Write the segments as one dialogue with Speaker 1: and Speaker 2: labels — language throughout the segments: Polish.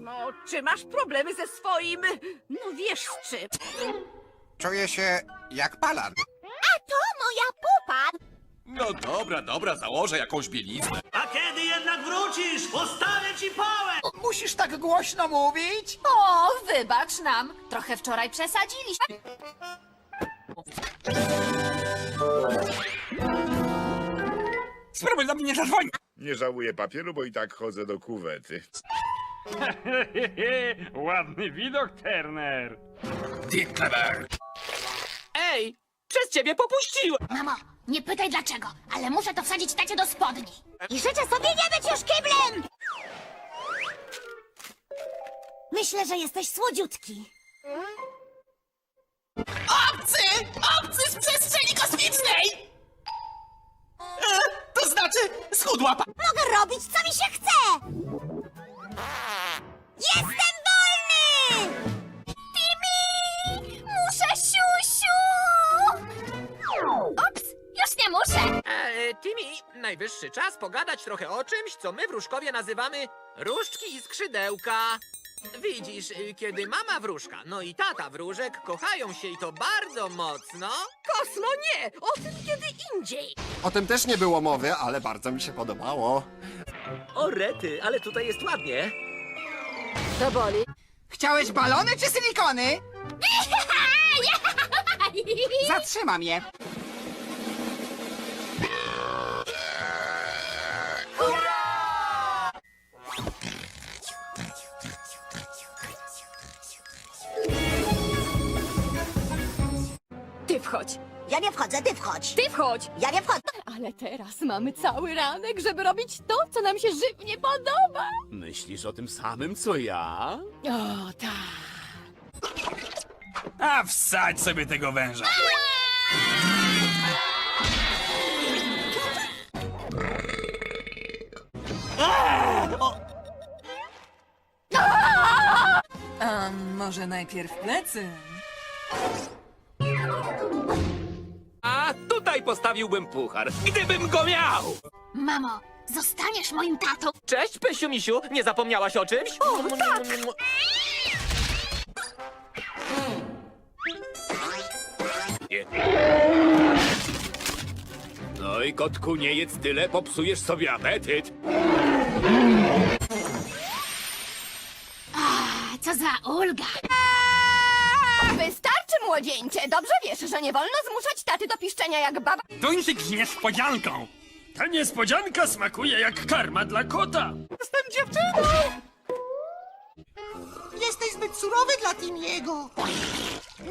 Speaker 1: No, czy masz problemy ze swoim, no wiesz z czym?
Speaker 2: Czuję się jak palan.
Speaker 3: A to moja pupa!
Speaker 4: No dobra, dobra, założę jakąś bieliznę.
Speaker 5: A kiedy jednak wrócisz, postawię ci pałę!
Speaker 2: Musisz tak głośno mówić?
Speaker 3: O, wybacz nam. Trochę wczoraj przesadziliśmy.
Speaker 4: Spróbuj do mnie zadzwonić.
Speaker 6: Nie żałuję papieru, bo i tak chodzę do kuwety.
Speaker 7: Ładny widok, Turner.
Speaker 4: Dickleberg.
Speaker 8: Ej, przez ciebie popuściłem!
Speaker 3: Mamo, nie pytaj dlaczego, ale muszę to wsadzić tacie do spodni. I życzę sobie nie być już kiblem! Myślę, że jesteś słodziutki.
Speaker 8: Obcy! Obcy z przestrzeni kosmicznej! E, to znaczy, schudła pa...
Speaker 3: Mogę robić, co mi się chce! Jestem wolny! Timi! Muszę siusiu! Ups, już nie muszę!
Speaker 8: E, Timmy, najwyższy czas pogadać trochę o czymś, co my wróżkowie nazywamy różdżki i skrzydełka. Widzisz, y, kiedy mama wróżka, no i tata wróżek kochają się i to bardzo mocno,
Speaker 1: Kosmo nie, o tym kiedy indziej.
Speaker 2: O tym też nie było mowy, ale bardzo mi się podobało.
Speaker 8: O rety, ale tutaj jest ładnie.
Speaker 1: To boli.
Speaker 9: Chciałeś balony czy silikony? Zatrzymam je.
Speaker 1: Ty wchodź,
Speaker 3: Ja nie wchodzę, ty wchodź!
Speaker 1: ty wchodź.
Speaker 3: Ja nie wchodzę!
Speaker 1: Ale teraz mamy cały ranek, żeby robić to, co nam się żywnie podoba.
Speaker 4: Myślisz o tym samym, co ja?
Speaker 1: O, tak.
Speaker 7: A wsadź sobie tego węża.
Speaker 9: A może najpierw plecy?
Speaker 8: A tutaj postawiłbym puchar, gdybym go miał!
Speaker 3: Mamo, zostaniesz moim tatą?
Speaker 8: Cześć, Pysiu Misiu, nie zapomniałaś o czymś? O, tak!
Speaker 4: No i kotku, nie jedz tyle, popsujesz sobie apetyt.
Speaker 3: A co za ulga!
Speaker 1: Młodzieńcze. Dobrze wiesz, że nie wolno zmuszać taty do piszczenia jak baba.
Speaker 7: Tuńczyk z niespodzianką. Ta niespodzianka smakuje jak karma dla kota.
Speaker 9: Jesteś zbyt surowy dla Timiego.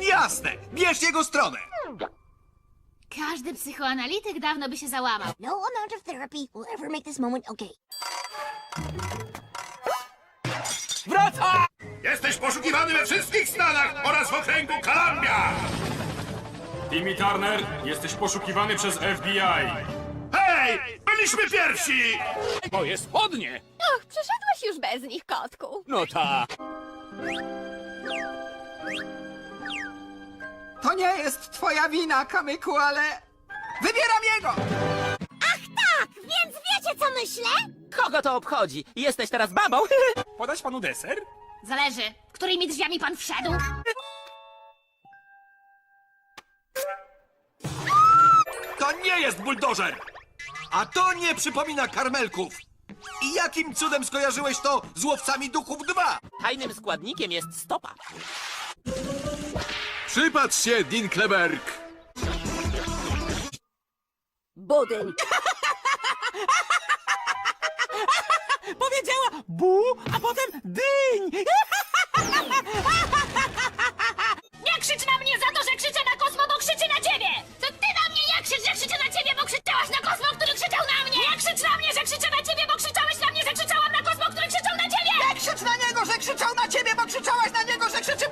Speaker 4: Jasne, bierz jego stronę.
Speaker 3: Każdy psychoanalityk dawno by się załamał. No amount of therapy will ever make this moment okay.
Speaker 8: Wraca!
Speaker 6: Jesteś poszukiwany we wszystkich stanach oraz w okręgu Columbia!
Speaker 7: Timmy Turner, jesteś poszukiwany przez FBI.
Speaker 6: Hej! Byliśmy pierwsi!
Speaker 4: Moje spodnie.
Speaker 1: Och, przeszedłeś już bez nich, kotku.
Speaker 4: No tak.
Speaker 9: To nie jest twoja wina, Kamyku, ale... Wybieram jego!
Speaker 3: Więc wiecie, co myślę?
Speaker 8: Kogo to obchodzi? Jesteś teraz babą?
Speaker 7: Podać panu deser?
Speaker 3: Zależy, którymi drzwiami pan wszedł.
Speaker 4: To nie jest buldożer! A to nie przypomina karmelków! I jakim cudem skojarzyłeś to z łowcami duchów 2?
Speaker 8: Tajnym składnikiem jest stopa.
Speaker 4: Przypatrz się, Dinkleberg!
Speaker 1: Budyń.
Speaker 8: Powiedziała bu, a potem dyń!
Speaker 3: Nie krzycz na mnie za to, że krzyczę na Kosmo, bo krzyczy na ciebie! To ty na mnie nie krzycz, że krzyczę na ciebie, bo krzyczałaś na Kosmo, który krzyczał na mnie! Nie krzycz na mnie, że krzyczę na ciebie, bo krzyczałeś na mnie, że krzyczałam na Kosmo, który krzyczał na ciebie!
Speaker 9: Nie krzycz na niego, że krzyczał na ciebie, bo krzyczałaś na niego, że krzyczy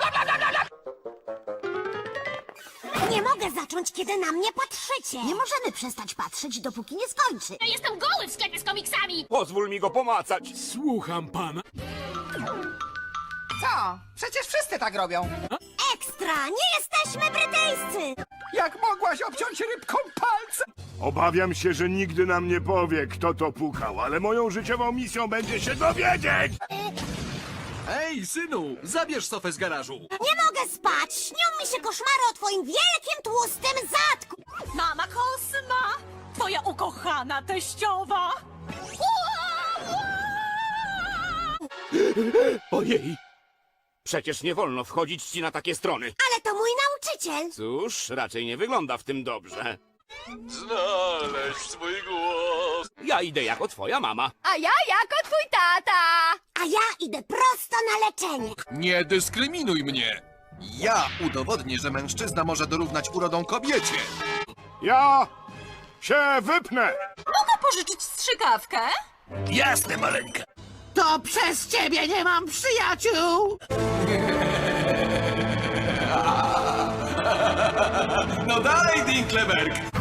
Speaker 3: zacząć, kiedy na mnie patrzycie! Nie możemy przestać patrzeć, dopóki nie skończy. Ja jestem goły w sklepie z komiksami!
Speaker 4: Pozwól mi go pomacać.
Speaker 7: Słucham pana.
Speaker 9: Co? Przecież wszyscy tak robią.
Speaker 3: Ekstra! Nie jesteśmy brytyjscy!
Speaker 9: Jak mogłaś obciąć rybką palce?
Speaker 6: Obawiam się, że nigdy nam nie powie, kto to pukał, ale moją życiową misją będzie się dowiedzieć!
Speaker 4: Ej, synu, zabierz sofę z garażu.
Speaker 3: Nie mogę spać! Śnią mi się koszmary o twoim wielkim, tłustym zadku!
Speaker 1: Mama Kosma! Twoja ukochana teściowa!
Speaker 6: Ojej! Przecież nie wolno wchodzić ci na takie strony.
Speaker 3: Ale to mój nauczyciel!
Speaker 6: Cóż, raczej nie wygląda w tym dobrze.
Speaker 7: Znaleźć swój głos.
Speaker 6: Ja idę jako twoja mama.
Speaker 1: A ja jako twój tata!
Speaker 3: A ja idę prosto na leczenie!
Speaker 4: Nie dyskryminuj mnie. Ja udowodnię, że mężczyzna może dorównać urodą kobiecie.
Speaker 6: Ja się wypnę!
Speaker 1: Mogę pożyczyć strzykawkę?
Speaker 7: Jasne, maleńka.
Speaker 9: To przez ciebie nie mam przyjaciół!
Speaker 4: No dalej, Dinkleberg!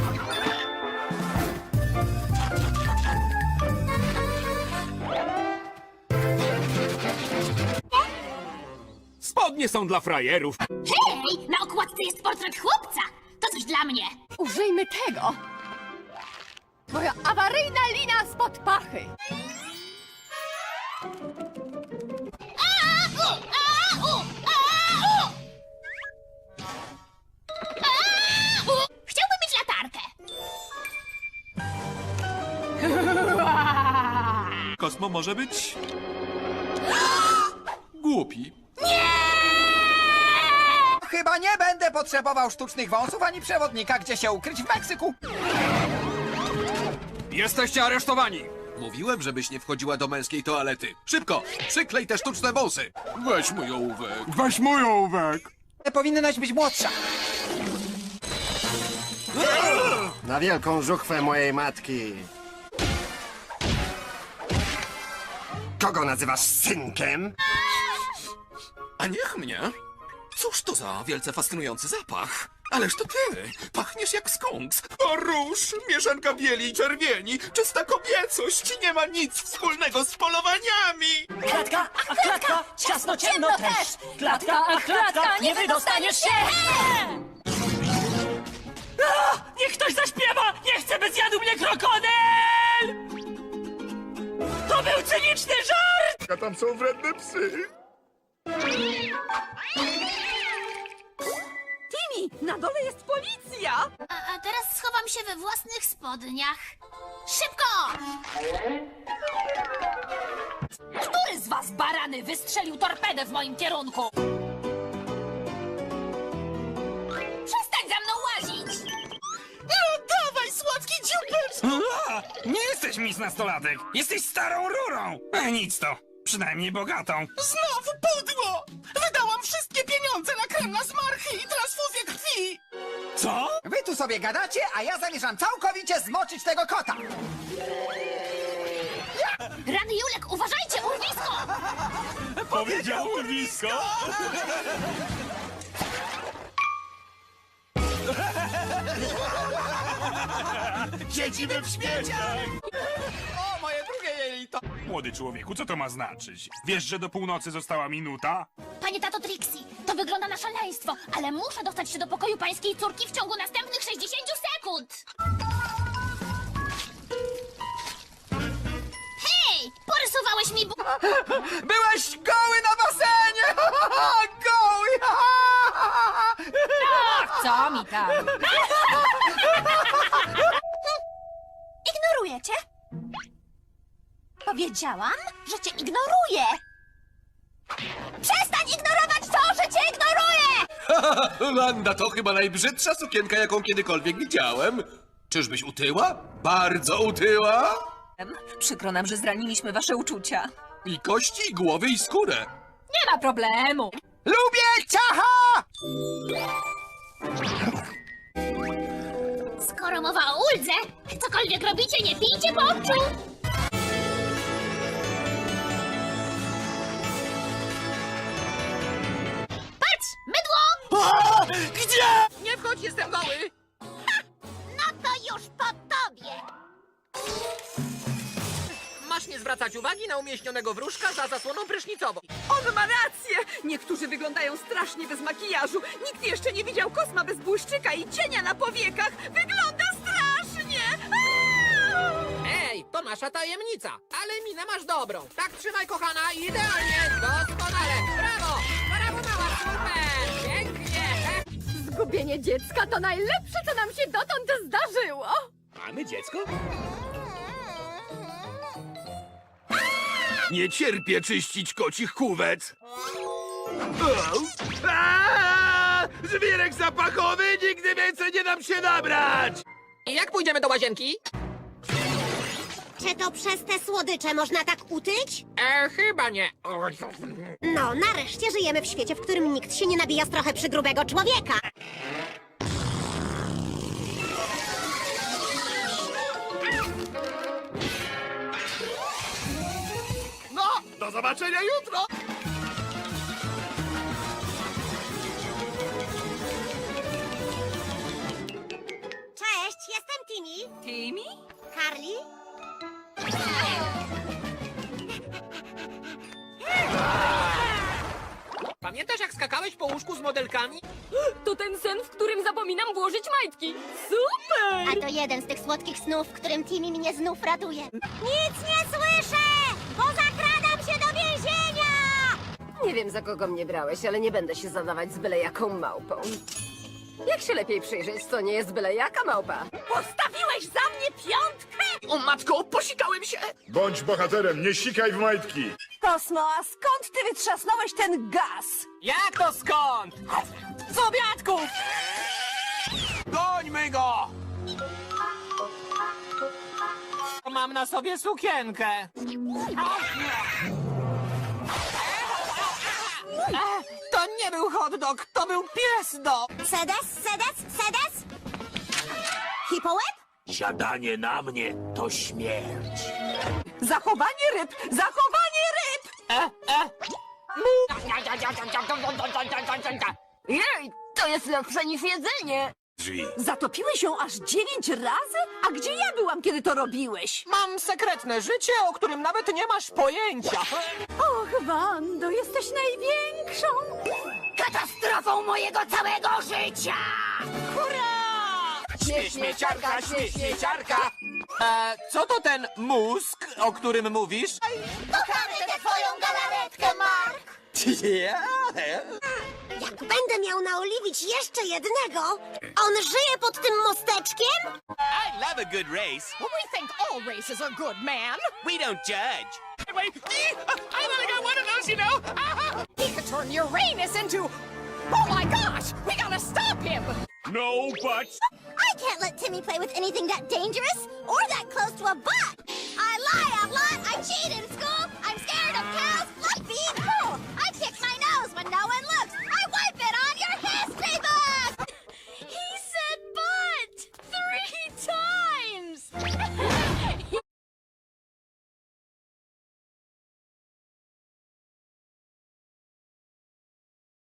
Speaker 6: Spodnie są dla frajerów.
Speaker 3: Hej! Na okładce jest portret chłopca! To coś dla mnie!
Speaker 1: Użyjmy tego! Moja awaryjna lina spod pachy!
Speaker 3: A, u, a, u, a, u. A, u. Chciałbym mieć latarkę!
Speaker 4: Kosmo może być... głupi.
Speaker 9: Chyba nie będę potrzebował sztucznych wąsów ani przewodnika, gdzie się ukryć w Meksyku.
Speaker 4: Jesteście aresztowani! Mówiłem, żebyś nie wchodziła do męskiej toalety. Szybko, przyklej te sztuczne wąsy. Weź mój ołówek.
Speaker 6: Weź mój ołówek.
Speaker 9: Powinnaś być młodsza.
Speaker 2: Na wielką żuchwę mojej matki. Kogo nazywasz synkiem?
Speaker 4: A niech mnie. Cóż to za wielce fascynujący zapach? Ależ to ty! Pachniesz jak skunks! O róż! Mieszanka bieli i czerwieni! Czysta kobiecość! Nie ma nic wspólnego z polowaniami!
Speaker 5: Klatka, a klatka, ciasno, ciemno też. Klatka, a klatka, nie wydostaniesz się. A, Niech ktoś zaśpiewa! Nie chcę, by zjadł mnie krokodyl! To był cyniczny żart!
Speaker 6: A tam są wredne psy.
Speaker 1: Na dole jest policja!
Speaker 3: A, a teraz schowam się we własnych spodniach. Szybko!
Speaker 1: Który z was, barany, wystrzelił torpedę w moim kierunku?
Speaker 3: Przestań za mną łazić!
Speaker 5: Dawaj, słodki dziubecz!
Speaker 7: Nie jesteś mis nastolatek. Jesteś starą rurą. A nic to. Przynajmniej bogatą.
Speaker 5: Znowu pudło! Wydałam wszystkie pieniądze na krem na krwi!
Speaker 7: Co?
Speaker 9: Wy tu sobie gadacie, a ja zamierzam całkowicie zmoczyć tego kota.
Speaker 3: Rany Julek, uważajcie, urwisko!
Speaker 7: Powiedział urwisko. Siedzimy w śmieciach. Młody człowieku, co to ma znaczyć? Wiesz, że do północy została minuta?
Speaker 3: Panie tato Trixie, to wygląda na szaleństwo, ale muszę dostać się do pokoju pańskiej córki w ciągu następnych 60 sekund! Hej! Porysowałeś mi bu...
Speaker 9: Byłeś
Speaker 3: Powiedziałam, że cię ignoruję! Przestań ignorować to, że cię ignoruję!
Speaker 4: Landa, to chyba najbrzydsza sukienka, jaką kiedykolwiek widziałem. Czyżbyś utyła? Bardzo utyła?
Speaker 1: Przykro nam, że zraniliśmy wasze uczucia.
Speaker 4: I kości, i głowy, i skórę.
Speaker 1: Nie ma problemu.
Speaker 9: Lubię ciacha!
Speaker 3: Skoro mowa o uldze, cokolwiek robicie, nie pijcie popczu! Patrz!
Speaker 8: zwracać uwagi na umieśnionego wróżka za zasłoną prysznicową.
Speaker 1: On ma rację! Niektórzy wyglądają strasznie bez makijażu. Nikt jeszcze nie widział kosma bez błyszczyka i cienia na powiekach. Wygląda strasznie!
Speaker 8: Ej, to nasza tajemnica, ale minę masz dobrą. Tak trzymaj, kochana, idealnie, doskonale.
Speaker 10: Brawo, brawo mała, super, pięknie. Tak. Zgubienie dziecka to najlepsze, co nam się dotąd zdarzyło!
Speaker 8: Mamy dziecko?
Speaker 6: Nie cierpię czyścić kocich kuwet. O! Aaa! Żwirek zapachowy, nigdy więcej nie dam się nabrać!
Speaker 11: I jak pójdziemy do łazienki?
Speaker 10: Czy to przez te słodycze można tak utyć?
Speaker 11: E, chyba nie.
Speaker 10: No, nareszcie żyjemy w świecie, w którym nikt się nie nabija z trochę przygrubego człowieka.
Speaker 6: Do zobaczenia jutro!
Speaker 10: Cześć, jestem Timmy.
Speaker 1: Timmy?
Speaker 10: Carly?
Speaker 11: Pamiętasz, jak skakałeś po łóżku z modelkami?
Speaker 10: To ten sen, w którym zapominam włożyć majtki. Super! A to jeden z tych słodkich snów, w którym Timmy mnie znów ratuje. Nic nie słyszę, bo zakradam się do więzienia!
Speaker 12: Nie wiem, za kogo mnie brałeś, ale nie będę się zadawać z byle jaką małpą. Jak się lepiej przyjrzeć, to nie jest byle jaka małpa.
Speaker 1: Postawiłeś za mnie piątkę?
Speaker 11: O matko, posikałem się!
Speaker 6: Bądź bohaterem, nie sikaj w majtki!
Speaker 1: Kosmo, a skąd ty wytrzasnąłeś ten gaz?
Speaker 8: Jak to skąd?
Speaker 1: Z obiadków!
Speaker 8: Gońmy go! Mam na sobie sukienkę. Nie był hot dog, to był pies do...
Speaker 10: Sedes, sedes, sedes? Hipołeb?
Speaker 8: Siadanie na mnie to śmierć.
Speaker 1: Zachowanie ryb! Zachowanie ryb!
Speaker 8: E, e.
Speaker 12: Jej, to jest lepsze niż jedzenie.
Speaker 6: Drzwi.
Speaker 1: Zatopiłeś ją aż dziewięć razy? A gdzie ja byłam, kiedy to robiłeś?
Speaker 8: Mam sekretne życie, o którym nawet nie masz pojęcia.
Speaker 1: Och, Wando, jesteś największą!
Speaker 10: Katastrofą mojego całego życia!
Speaker 8: Śmie, śmieciarka, śmie, śmieciarka. E, co to ten mózg, o którym mówisz?
Speaker 10: Kochamy tę twoją galaretkę, Mark! Jak będę miał naoliwić jeszcze jednego, on żyje pod tym mosteczkiem?
Speaker 8: I love a good race.
Speaker 1: We think all races are good, man!
Speaker 8: We don't judge.
Speaker 11: I only got one of those, you know!
Speaker 1: He could turn Uranus into... Oh my gosh! We gotta stop him!
Speaker 6: No buts!
Speaker 10: I can't let Timmy play with anything that dangerous or that close to a butt. I lie a lot, I cheat and